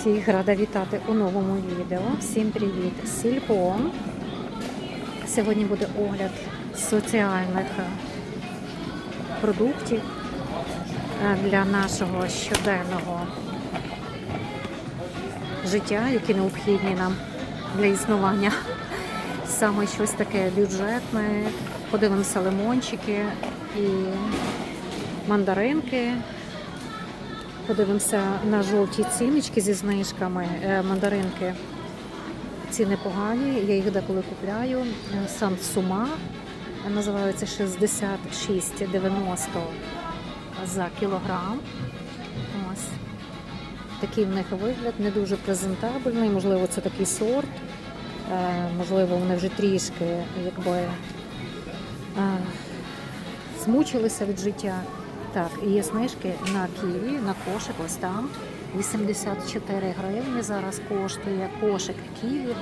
Всіх рада вітати у новому відео. Всім привіт! Сільпо. Сьогодні буде огляд соціальних е, продуктів е, для нашого щоденного життя, які необхідні нам для існування. Саме щось таке бюджетне. Подивимося лимончики і мандаринки. Подивимося на жовті ціночки зі знижками. Е, Мандаринки ціни погані, я їх деколи купляю. Е, Сан Сума е, називається 66,90 за кілограм. Ось. Такий в них вигляд, не дуже презентабельний, можливо, це такий сорт. Можливо, вони вже трішки якби змучилися від життя. Так, і є знижки на ківі, на кошик, ось там. 84 гривні зараз коштує кошик ківі.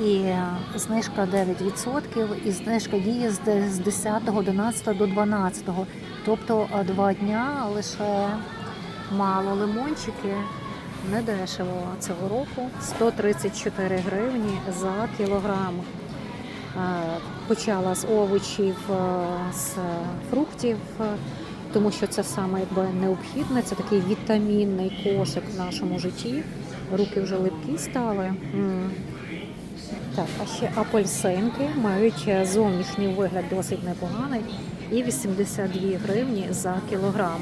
І знижка 9%, і знижка діє з де- з 10, 11 до 12. Тобто е, два дня лише мало лимончики. Не дешево цього року 134 гривні за кілограм. Е, Почала з овочів, е, з фруктів, тому що це саме якби необхідне. Це такий вітамінний кошик в нашому житті. Руки вже липкі стали. М. Так, а ще апельсинки мають зовнішній вигляд досить непоганий. І 82 гривні за кілограм.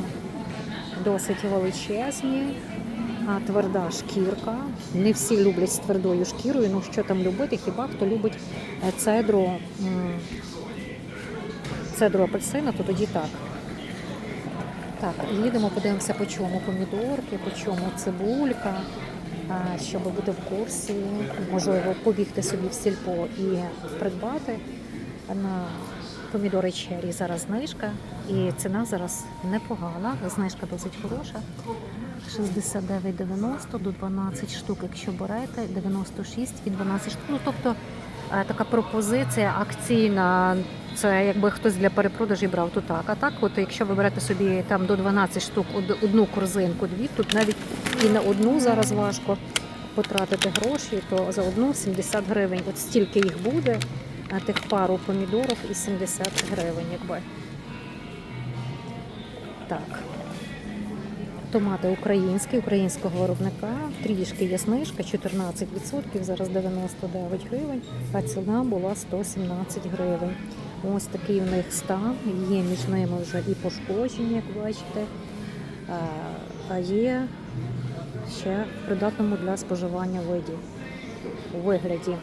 Досить величезні. А, тверда шкірка. Не всі люблять з твердою шкірою. Ну що там любити? Хіба хто любить цедру, цедру апельсина, то тоді так. Так, їдемо, подивимося, по чому помідорки, по чому цибулька, щоб бути в курсі, можливо, побігти собі в сільпо і придбати. На помідори чері зараз знижка, і ціна зараз непогана. Знижка досить хороша. 69,90 до 12 штук, якщо берете, 96 і 12 штук. Ну, тобто е, така пропозиція акційна. Це якби хтось для перепродажі брав, то так. А так, от якщо ви берете собі там до 12 штук одну корзинку, дві, тут навіть і на одну зараз важко потратити гроші, то за одну 70 гривень. От стільки їх буде, тих пару помідорів і 70 гривень, якби. Так. Томати українські, українського виробника. Трішки є знижка, 14%, зараз 99 гривень, а ціна була 117 гривень. Ось такий у них стан. Є між ними вже і пошкодження, як бачите. А, є ще в придатному для споживання виді у вигляді.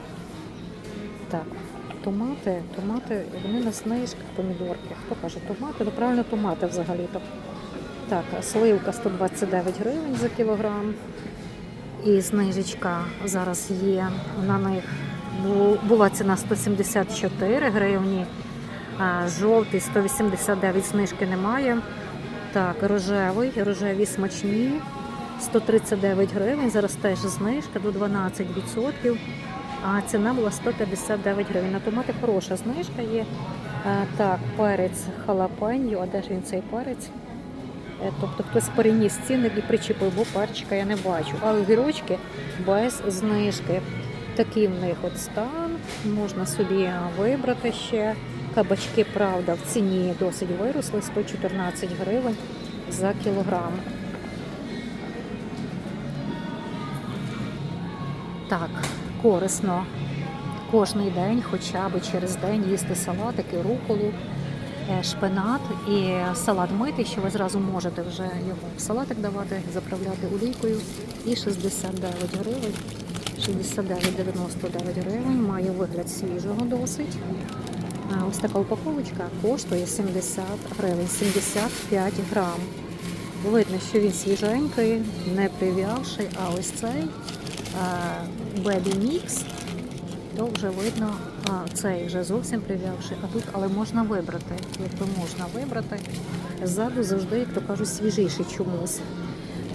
Так, томати, томати, вони на знижках, помідорки. Хто каже томати? Ну правильно, томати взагалі-то. Так, сливка 129 гривень за кілограм. І знижечка зараз є на них. Була ціна 174 гривні, жовтий 189 знижки немає. Так, рожевий, рожеві смачні 139 гривень. Зараз теж знижка до 12%. А ціна була 159 гривень. На томати хороша знижка є. Так, перець халапеньо. А де ж він цей перець? Е, Тобто хтось переніс ціни і причепив, бо перчика я не бачу. А огірочки без знижки. Такий в них от стан. Можна собі вибрати ще. Кабачки, правда, в ціні досить виросли 114 гривень за кілограм. Так, корисно кожний день, хоча б через день їсти салатики, руколу, шпинат і салат митий, що ви зразу можете вже його в салатик давати, заправляти олійкою. І 69 гривень, 69,99 гривень, має вигляд свіжого досить. Ось така упаковочка коштує 70 гривень, 75 грам. Видно, що він свіженький, не прив'явший, а ось цей Baby Mix, то вже видно, цей вже зовсім прив'явший, а тут, але можна вибрати. Якби можна вибрати. Ззаду завжди, як то кажуть, свіжіший чомусь.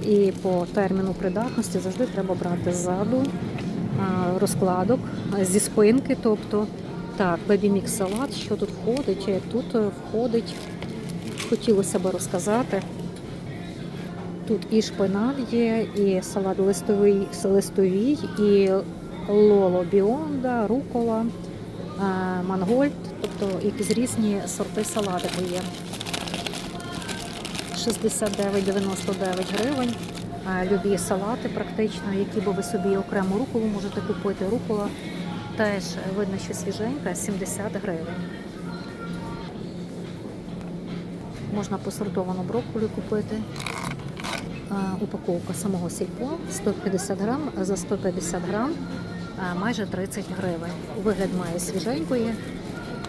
І по терміну придатності завжди треба брати ззаду розкладок зі спинки. Тобто, так, Mix салат, що тут входить? Е, Тут е, входить, хотілося б розказати. Тут і шпинат є, і салат листовий, листовий, і лоло біонда, рукола, мангольд, тобто якісь різні сорти салатику є. 69,99 гривень. Е, Любі салати практично, які би ви собі окрему руколу можете купити. Рукола теж видно, що свіженька, 70 гривень. Можна посортовану брокколі купити. Е, Упаковка самого сільпо 150 грам за 150 грам е, майже 30 гривень. Вигляд має свіженької,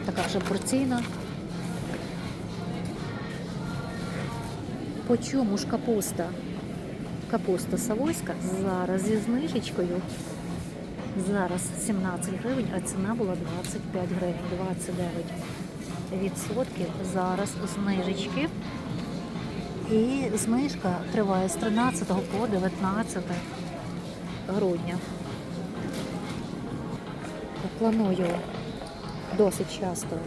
така вже порційна. По чому ж капуста? Капуста савойська зараз зі знижечкою. Зараз 17 гривень, а ціна була 25 гривень, 29 відсотків. Зараз знижечки. І знижка триває з 13 по 19 грудня. Планую досить часто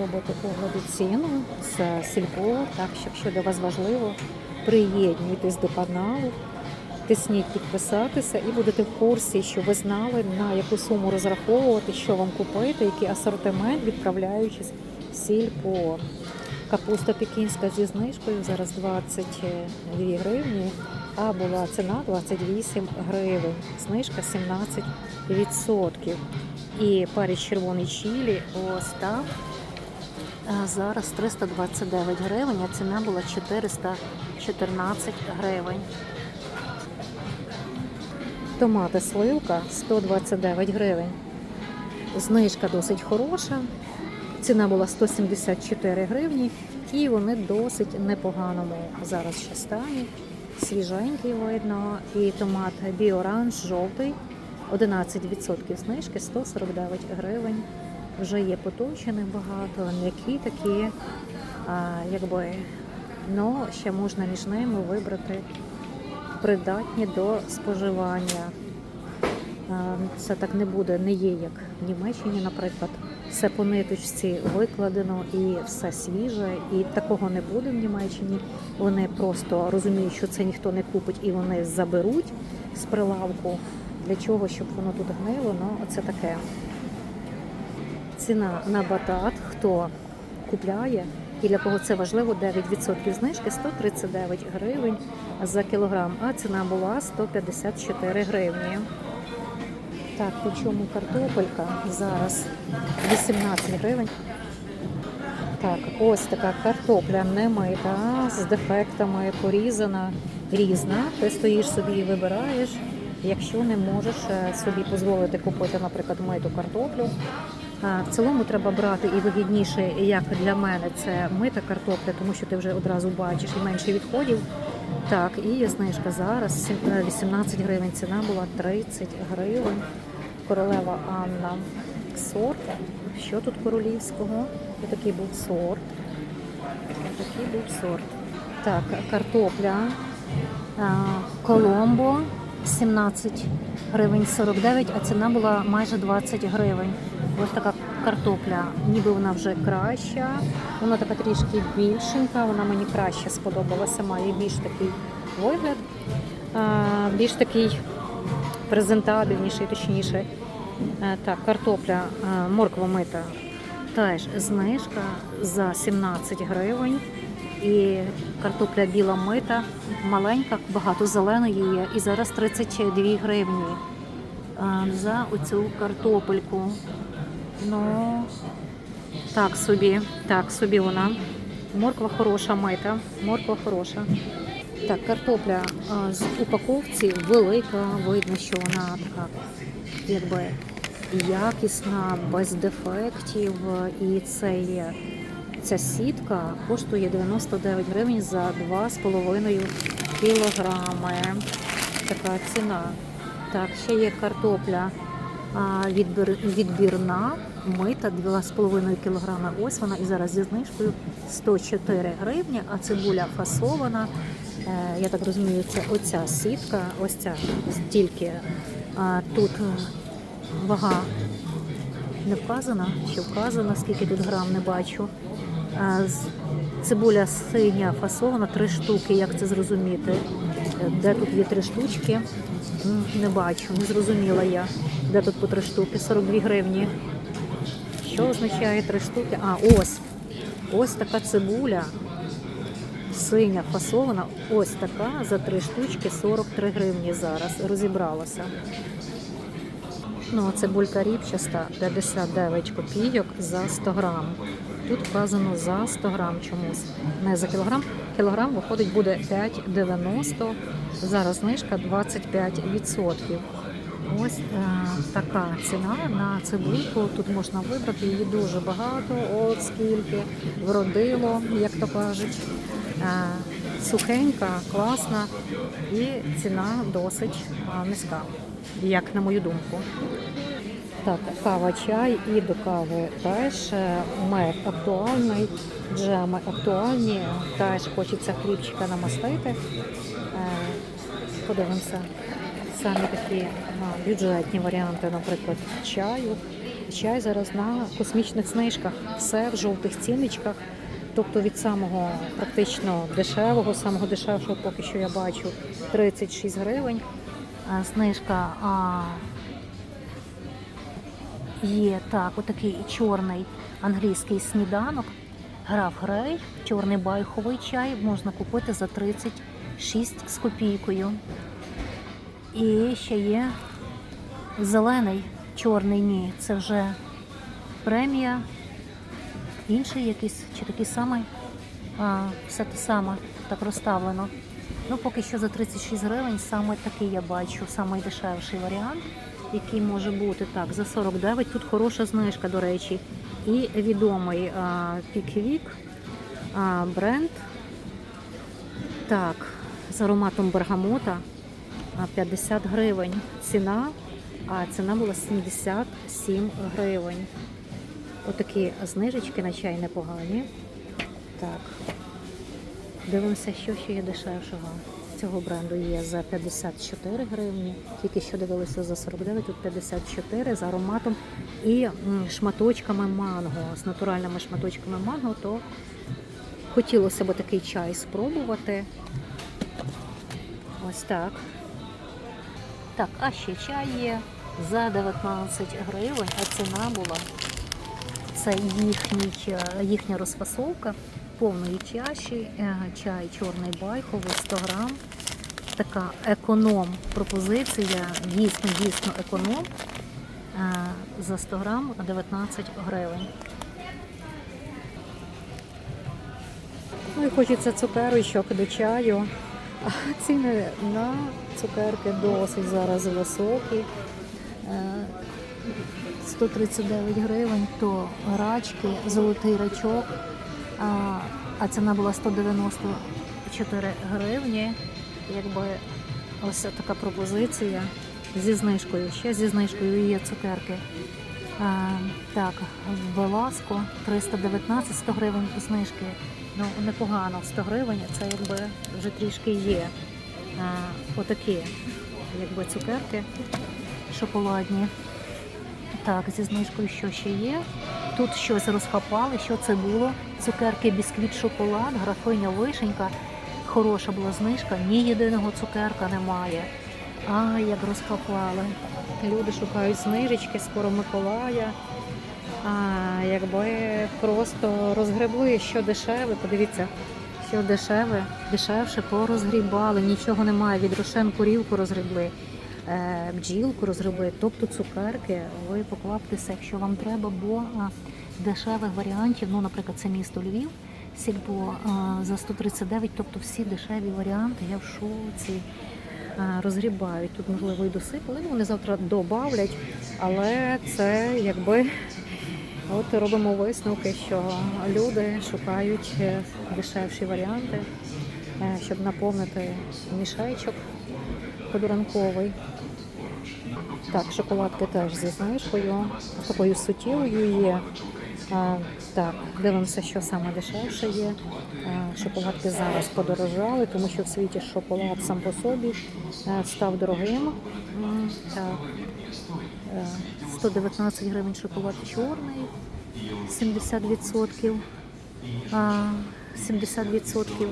робити огляди цін з сільпо, так що якщо для вас важливо, приєднуйтесь до каналу, тисніть підписатися і будете в курсі, що ви знали, на яку суму розраховувати, що вам купити, який асортимент, відправляючись в сільпо. Капуста пекінська зі знижкою зараз 22 гривні, а була ціна 28 гривень. Знижка 17%. І парі червоний чілі ось так. Зараз 329 гривень, а ціна була 414 гривень. Томати сливка 129 гривень. Знижка досить хороша. Ціна була 174 гривні, і вони досить непоганому зараз ще стані. Свіженький видно. І томат біоранж жовтий, 11% знижки, 149 гривень. Вже є поточених багато, м'які такі, а, якби, ну, ще можна між ними вибрати придатні до споживання. А, Це так не буде, не є як в Німеччині, наприклад. Все по ниточці викладено і все свіже, і такого не буде в Німеччині. Вони просто розуміють, що це ніхто не купить, і вони заберуть з прилавку. Для чого, щоб воно тут гнило, ну це таке. Ціна на батат, хто купляє і для кого це важливо, 9% знижки 139 гривень за кілограм, а ціна була 154 гривні. Так, по чому картопелька зараз 18 гривень. Так, ось така картопля не мита, з дефектами порізана, різна. Ти стоїш собі і вибираєш. Якщо не можеш е, собі дозволити купити, наприклад, миту картоплю. В цілому треба брати і вигідніше, як для мене, це мита картопля, тому що ти вже одразу бачиш і менше відходів. Так, і знижка зараз е, 18 гривень. Ціна була 30 гривень. Королева Анна сорт. Що тут королівського? Отакий був сорт. Отакий був сорт. Так, картопля. Коломбо 17 гривень 49, а ціна була майже 20 гривень. Ось така картопля, ніби вона вже краща. Вона така трішки більшенька, вона мені краще сподобалася, має більш такий вигляд, більш такий презентабельніший, точніше. Е, Так, картопля, е, морква мита теж знижка за 17 гривень. І картопля біла мита, маленька, багато зеленої є. І зараз 32 гривні е, за оцю картопельку. Ну, так собі, так собі вона. Морква хороша мита, морква хороша. Так, картопля а, з упаковці велика, видно, що вона така, якби якісна, без дефектів. І це ця сітка коштує 99 гривень за 2,5 кілограми. Така ціна. Так, ще є картопля відбір, відбірна, мита 2,5 кг. Ось вона і зараз зі знижкою 104 гривні, а цибуля фасована. Е, Я так розумію, це оця сітка, ось ця стільки. Тут вага не вказана, чи вказана, скільки тут грам не бачу. Цибуля синя фасована, три штуки, як це зрозуміти. де тут є три штучки? Не бачу, не зрозуміла я. Де тут по три штуки? 42 гривні. Що означає три штуки? А, ось. Ось така цибуля. Синя фасована. Ось така за три штучки 43 гривні зараз. Розібралася. Ну, цибулька ріпчаста 59 копійок за 100 грам. Тут вказано за 100 грам чомусь. Не за кілограм. Кілограм виходить буде 5,90. Зараз знижка 25%. Ось е, така ціна на цибульку. Тут можна вибрати її дуже багато. От скільки вродило, як то кажуть. Е, сухенька, класна і ціна досить е, низька, як на мою думку. Так, кава, чай і до кави теж мед актуальний, джеми актуальні, теж хочеться хлібчика намастити. Е, Подивимося. Самі такі бюджетні варіанти, наприклад, чаю. Чай зараз на космічних знижках, все в жовтих цінничках. Тобто від самого практично дешевого, самого дешевшого, поки що я бачу, 36 гривень. Е, Знижка а, Є так, отакий чорний англійський сніданок. Граф Грей, чорний байховий чай можна купити за 36 з копійкою. І ще є зелений, чорний ні. Це вже премія. Інший якийсь чи такий самий. А, все те саме, так розставлено. Ну, поки що за 36 гривень саме такий я бачу, самий дешевший варіант, який може бути так, за 49. Тут хороша знижка, до речі. І відомий Піквік бренд. Так, з ароматом бергамота 50 гривень. Ціна, а ціна була 77 гривень. Отакі знижечки на чай непогані. Так. Дивимося, що ще є дешевшого. Цього бренду є за 54 гривні. Тільки що дивилися за 49, тут 54 з ароматом і шматочками манго, з натуральними шматочками манго, то хотілося б такий чай спробувати. Ось так. Так, а ще чай є за 19 гривень, а ціна була. Це їхній, їхня розфасовка повної чаші, е, чай чорний байховий 100 грам. Така економ пропозиція, дійсно, дійсно економ. Е, За 100 грам 19 гривень. Ну і хочеться цукерочок до чаю. Ціни на цукерки досить зараз високі. Е, 139 гривень, то рачки, золотий рачок, а, ціна була 194 гривні. Якби ось така пропозиція зі знижкою. Ще зі знижкою є цукерки. Так, Веласко 319, 100 гривень знижки. Ну, непогано, 100 гривень це якби вже трішки є. Отакі якби цукерки шоколадні. Так, зі знижкою що ще є? Тут щось розхапали, що це було? Цукерки, бісквіт, шоколад, графиня вишенька. Хороша була знижка, ні єдиного цукерка немає. А, як розхапали. Люди шукають знижечки, скоро Миколая. А, якби просто розгребли, що дешеве, подивіться, що дешеве, дешевше порозгрібали, нічого немає. Від рошен курівку розгребли е, бджілку розгребли, тобто цукерки, ви покваптеся, якщо вам треба, бо дешевих варіантів, ну, наприклад, це місто Львів, сільпо а, за 139, тобто всі дешеві варіанти, я в шоці. Розгрібають. Тут, можливо, і досипали. Ну, вони завтра добавлять, але це якби от робимо висновки, що люди шукають е, дешевші варіанти, е, щоб наповнити мішечок подуранковий. Так, шоколадки теж зі знижкою, такою суттєвою є. А, так, дивимося, що саме дешевше є. А, шоколадки зараз подорожали, тому що в світі шоколад сам по собі е, став дорогим. Так, е, 119 гривень шоколад чорний, 70%. А, 70%.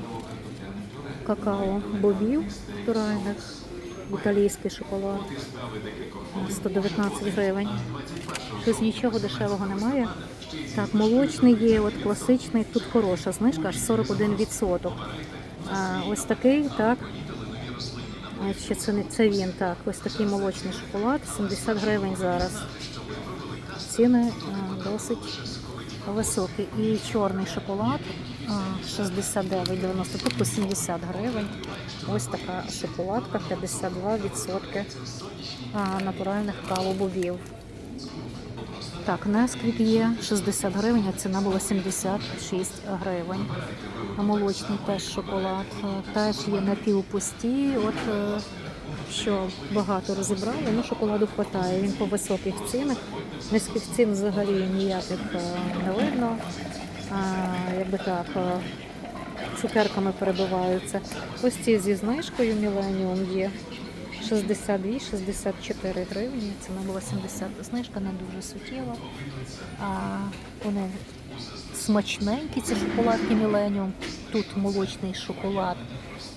какао бобів натуральних, італійський шоколад 119 гривень. Щось нічого дешевого немає. Так, молочний є, от класичний, тут хороша знижка, аж 41%. А, ось такий, так. Ще це не це він, так. Ось такий молочний шоколад, 70 гривень зараз. Ціни досить високі. І чорний шоколад 69,90, тобто 70 гривень. Ось така шоколадка, 52% а, натуральних кавобобів. Так, Несквік є 60 гривень, а ціна була 76 гривень. Молочний теж шоколад. е, Теж є напівпусті. От е, що багато розібрали, ну шоколаду вистачає. Він по високих цінах. Низьких цін взагалі ніяких е, не видно. Якби так, е, цукерками перебиваються. Ось ці зі знижкою Міленіум є. 62-64 гривні. Ціна була 70. Знижка не дуже суттєва. А вони смачненькі, ці шоколадки Міленіум. Тут молочний шоколад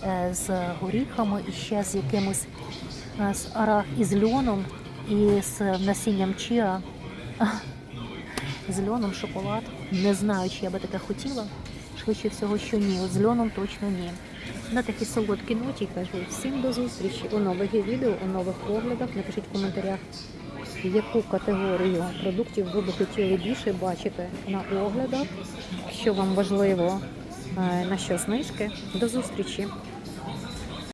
е, з горіхами і ще з якимось е, з арах із льоном і з насінням чіа. З льоном шоколад. Не знаю, чи я би таке хотіла. Швидше всього, що ні. З льоном точно ні. На такі солодкі ноті кажу всім до зустрічі у нових відео, у нових оглядах. Напишіть в коментарях, яку категорію продуктів ви б хотіли більше бачити на оглядах, що вам важливо, е, на що знижки. До зустрічі!